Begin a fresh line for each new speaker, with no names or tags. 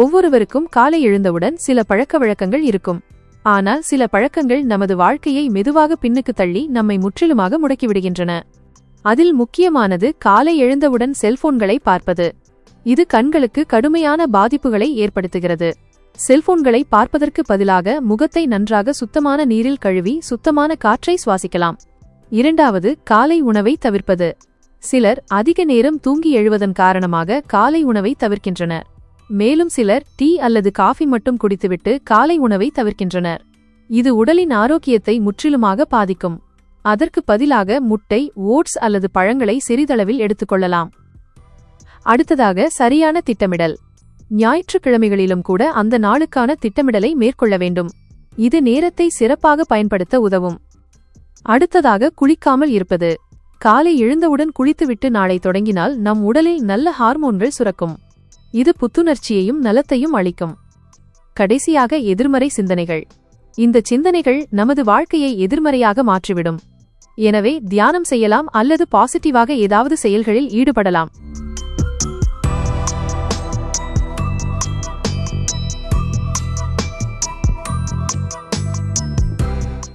ஒவ்வொருவருக்கும் காலை எழுந்தவுடன் சில பழக்க வழக்கங்கள் இருக்கும். ஆனால் சில பழக்கங்கள் நமது வாழ்க்கையை மெதுவாக பின்னுக்கு தள்ளி நம்மை முற்றிலுமாக முடக்கிவிடுகின்றன. அதில் முக்கியமானது காலை எழுந்தவுடன் செல்போன்களை பார்ப்பது. இது கண்களுக்கு கடுமையான பாதிப்புகளை ஏற்படுத்துகிறது. செல்போன்களை பார்ப்பதற்கு பதிலாக முகத்தை நன்றாக சுத்தமான நீரில் கழுவி சுத்தமான காற்றை சுவாசிக்கலாம். இரண்டாவது காலை உணவை தவிர்ப்பது. சிலர் அதிக நேரம் தூங்கி எழுவதன் காரணமாக காலை உணவை தவிர்க்கின்றனர். மேலும் சிலர் டீ அல்லது காஃபி மட்டும் குடித்துவிட்டு காலை உணவை தவிர்க்கின்றனர். இது உடலின் ஆரோக்கியத்தை முற்றிலுமாக பாதிக்கும். அதற்கு பதிலாக முட்டை ஓட்ஸ் அல்லது பழங்களை சிறிதளவில் எடுத்துக்கொள்ளலாம் அடுத்ததாக சரியான திட்டமிடல். ஞாயிற்றுக்கிழமைகளிலும் கூட அந்த நாளுக்கான திட்டமிடலை மேற்கொள்ள வேண்டும். இது நேரத்தை சிறப்பாக பயன்படுத்த உதவும். அடுத்ததாக குளிக்காமல் இருப்பது. காலை எழுந்தவுடன் குளித்துவிட்டு நாளை தொடங்கினால் நம் உடலில் நல்ல ஹார்மோன்கள் சுரக்கும். இது புத்துணர்ச்சியையும் நலத்தையும் அளிக்கும். கடைசியாக எதிர்மறை சிந்தனைகள். இந்த சிந்தனைகள் நமது வாழ்க்கையை எதிர்மறையாக மாற்றிவிடும். எனவே தியானம் செய்யலாம் அல்லது பாசிட்டிவாக ஏதாவது செயல்களில் ஈடுபடலாம்.